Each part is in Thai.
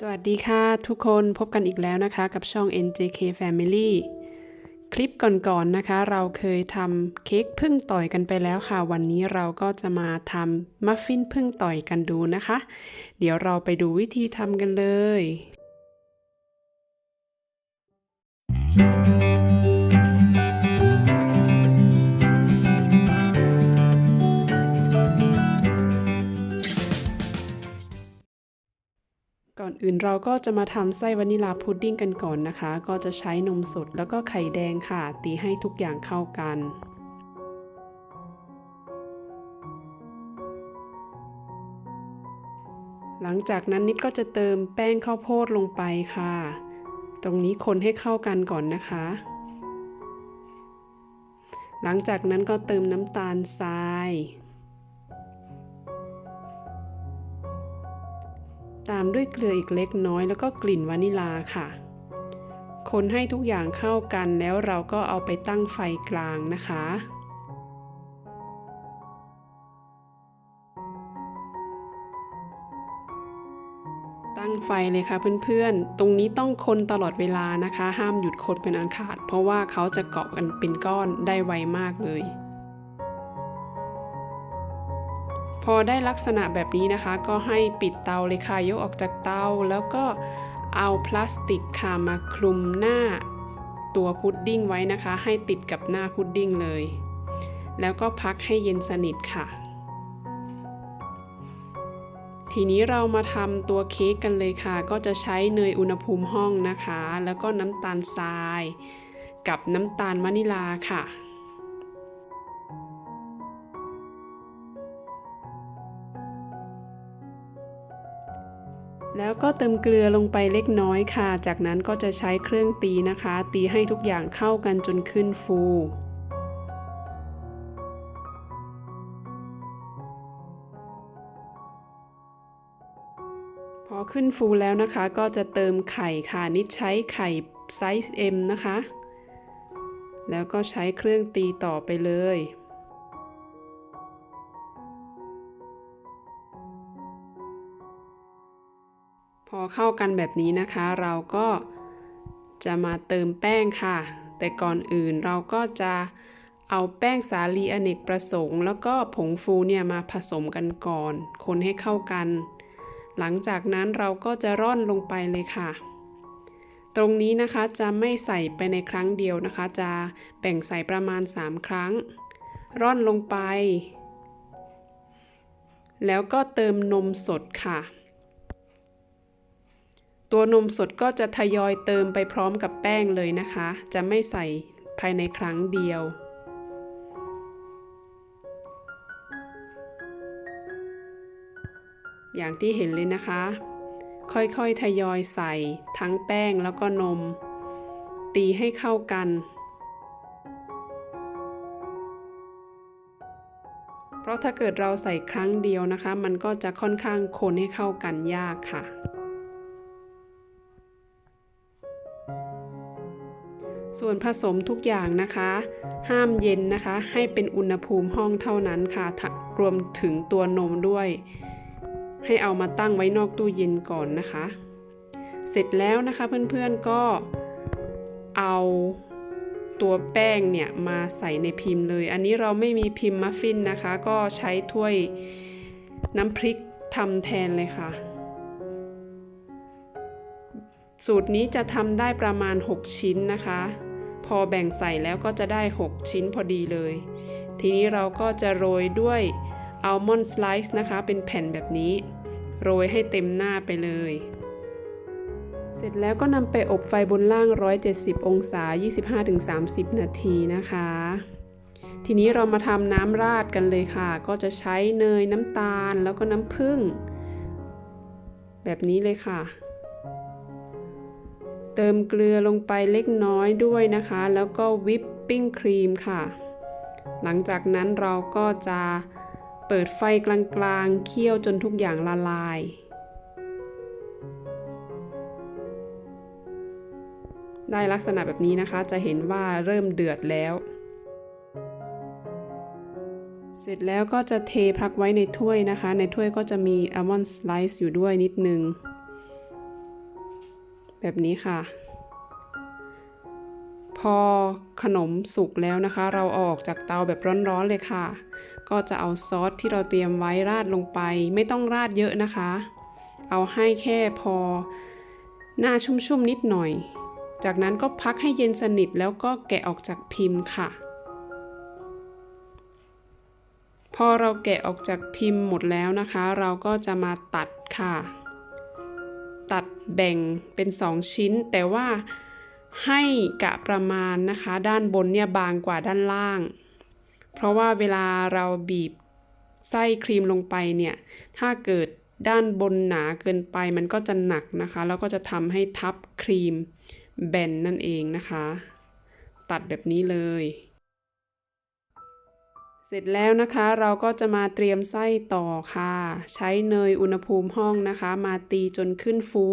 สวัสดีค่ะทุกคนพบกันอีกแล้วนะคะ กับช่อง NJK Family คลิปก่อนๆนนะคะ เราเคยทำเค้กพึ่งต่อยกันไปแล้วค่ะ วันนี้เราก็จะมาทำมัฟฟินพึ่งต่อยกันดูนะคะ เดี๋ยวเราไปดูวิธีทำกันเลย ก่อนอื่นเราก็จะมาทำไส้วานิลาพุดดิ้งกันก่อนนะคะ ก็จะใช้นมสดแล้วก็ไข่แดงค่ะ ตีให้ทุกอย่างเข้ากันหลังจากนั้นนิดก็จะเติมแป้งข้าวโพดลงไปค่ะ ตรงนี้คนให้เข้ากันก่อนนะคะ หลังจากนั้นก็เติมน้ำตาลทราย ตามด้วยเกลืออีกเล็กน้อย แล้วก็กลิ่นวานิลาค่ะ คนให้ทุกอย่างเข้ากันแล้วเราก็เอาไปตั้งไฟกลางนะคะตั้งไฟเลยค่ะเพื่อนๆ ตรงนี้ต้องคนตลอดเวลานะคะ ห้ามหยุดคนเป็นอันขาด เพราะว่าเขาจะเกาะกันเป็นก้อนได้ไวมากเลย พอได้ลักษณะแบบนี้นะคะ ก็ให้ปิดเตาเลยค่ะยกออกจากเตา แล้วก็เอาพลาสติกค่ะมาคลุมหน้าตัวพุดดิ้งไว้นะคะ ให้ติดกับหน้าพุดดิ้งเลย แล้วก็พักให้เย็นสนิทค่ะ ทีนี้เรามาทำตัวเค้กกันเลยค่ะ ก็จะใช้เนยอุณหภูมิห้องนะคะ แล้วก็น้ำตาลทราย กับน้ำตาลวานิลาค่ะ แล้วก็เติมเกลือลงไปเล็กน้อยค่ะ จากนั้นก็จะใช้เครื่องตีนะคะ ตีให้ทุกอย่างเข้ากันจนขึ้นฟูพอขึ้นฟูแล้วนะคะ ก็จะเติมไข่ค่ะ นิดใช้ไข่ไซส์ M นะคะ แล้วก็ใช้เครื่องตีต่อไปเลย พอเข้ากันแบบนี้นะคะ เราก็จะมาเติมแป้งค่ะ แต่ก่อนอื่นเราก็จะเอาแป้งสาลีอเนกประสงค์ แล้วก็ผงฟูเนี่ยมาผสมกันก่อน คนให้เข้ากัน หลังจากนั้นเราก็จะร่อนลงไปเลยค่ะ ตรงนี้นะคะจะไม่ใส่ไปในครั้งเดียวนะคะ จะแบ่งใส่ประมาณ 3 ครั้ง ร่อนลงไป แล้วก็เติมนมสดค่ะ ตัวนมสดก็จะทยอยเติมไปพร้อมกับแป้งเลยนะคะ จะไม่ใส่ภายในครั้งเดียว อย่างที่เห็นเลยนะคะ ค่อยๆทยอยใส่ทั้งแป้งแล้วก็นม ตีให้เข้ากัน เพราะถ้าเกิดเราใส่ครั้งเดียวนะคะ มันก็จะค่อนข้างคนให้เข้ากันยากค่ะ ส่วนผสมทุกอย่างนะคะ ห้ามเย็นนะคะ ให้เป็นอุณหภูมิห้องเท่านั้นค่ะรวมถึงตัวนมด้วย ให้เอามาตั้งไว้นอกตู้เย็นก่อนนะคะ เสร็จแล้วนะคะเพื่อนๆก็เอาตัวแป้งเนี่ยมาใส่ในพิมพ์เลย อันนี้เราไม่มีพิมพ์มัฟฟินนะคะ ก็ใช้ถ้วยน้ำพริกทำแทนเลยค่ะ สูตรนี้จะทำได้ประมาณ 6 ชิ้นนะคะ พอแบ่งใส่แล้วก็จะได้ 6 ชิ้นพอดีเลย ทีนี้เราก็จะโรยด้วยอัลมอนด์สไลซ์นะคะ เป็นแผ่นแบบนี้ โรยให้เต็มหน้าไปเลย เสร็จแล้วก็นำไปอบไฟบนล่าง 170 องศา 25-30 นาทีนะคะ ทีนี้เรามาทำน้ำราดกันเลยค่ะ ก็จะใช้เนยน้ำตาลแล้วก็น้ำผึ้งแบบนี้เลยค่ะ เติมเกลือลงไปเล็กน้อยด้วยนะคะ แล้วก็วิปปิ้งครีมค่ะ หลังจากนั้นเราก็จะเปิดไฟกลางๆเคี่ยวจนทุกอย่างละลาย ได้ลักษณะแบบนี้นะคะ จะเห็นว่าเริ่มเดือดแล้ว เสร็จแล้วก็จะเทพักไว้ในถ้วยนะคะ ในถ้วยก็จะมีอัลมอนด์สไลซ์อยู่ด้วยนิดนึง แบบนี้ค่ะ พอขนมสุกแล้วนะคะ เราเอาออกจากเตาแบบร้อนๆเลยค่ะ ก็จะเอาซอสที่เราเตรียมไว้ราดลงไป ไม่ต้องราดเยอะนะคะ เอาให้แค่พอหน้าชุ่มๆนิดหน่อย จากนั้นก็พักให้เย็นสนิทแล้วก็แกะออกจากพิมพ์ค่ะพอเราแกะออกจากพิมพ์หมดแล้วนะคะ เราก็จะมาตัดค่ะ ตัดแบ่งเป็น 2 ชิ้น แต่ว่าให้กะประมาณนะคะ ด้านบนเนี่ยบางกว่าด้านล่าง เพราะว่าเวลาเราบีบไส้ครีมลงไปเนี่ย ถ้าเกิดด้านบนหนาเกินไปมันก็จะหนักนะคะ แล้วก็จะทำให้ทับครีมแบนนั่นเองนะคะ ตัดแบบนี้เลย เสร็จแล้วนะคะเราก็จะมาเตรียมไส้ต่อค่ะ ใช้เนยอุณหภูมิห้องนะคะ มาตีจนขึ้นฟู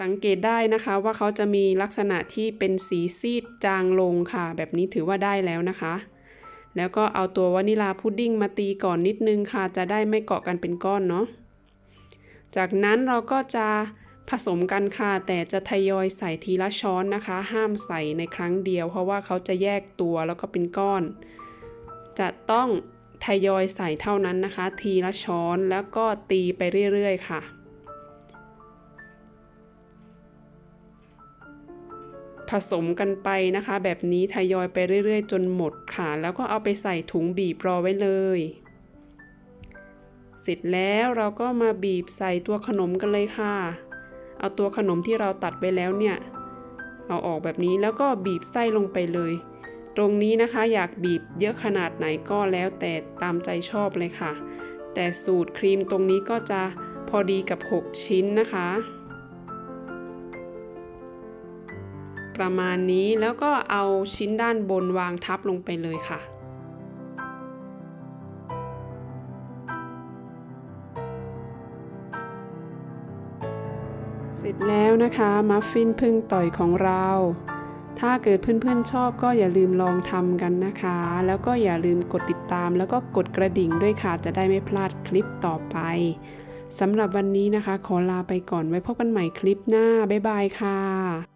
สังเกตได้นะคะว่าเขาจะมีลักษณะที่เป็นสีซีดจางลงค่ะ แบบนี้ถือว่าได้แล้วนะคะ แล้วก็เอาตัววานิลาพุดดิ้งมาตีก่อนนิดนึงค่ะ จะได้ไม่เกาะกันเป็นก้อนเนาะจากนั้นเราก็จะ ผสมกันค่ะ แต่จะทยอยใส่ทีละช้อนนะคะ ห้ามใส่ในครั้งเดียว เพราะว่าเขาจะแยกตัวแล้วก็เป็นก้อน จะต้องทยอยใส่เท่านั้นนะคะ ทีละช้อนแล้วก็ตีไปเรื่อยๆค่ะผสมกันไปนะคะ แบบนี้ทยอยไปเรื่อย ๆ จนหมดค่ะ แล้วก็เอาไปใส่ถุงบีบรอไว้เลย เสร็จแล้วเราก็มาบีบใส่ตัวขนมกันเลยค่ะ เอาตัวขนมที่เราตัดไปแล้วเนี่ย เอาออกแบบนี้แล้วก็บีบไส้ลงไปเลย ตรงนี้นะคะอยากบีบเยอะขนาดไหนก็แล้วแต่ตามใจชอบเลยค่ะ แต่สูตรครีมตรงนี้ก็จะพอดีกับ 6 ชิ้นนะคะ ประมาณนี้แล้วก็เอาชิ้นด้านบนวางทับลงไปเลยค่ะ เสร็จแล้วนะคะมัฟฟินพึ่งต่อยของเรา ถ้าเกิดเพื่อนๆชอบก็อย่าลืมลองทำกันนะคะ แล้วก็อย่าลืมกดติดตาม แล้วก็กดกระดิ่งด้วยค่ะ จะได้ไม่พลาดคลิปต่อไปสำหรับวันนี้นะคะ ขอลาไปก่อนไว้พบกันใหม่คลิปหน้า บ๊ายบายค่ะ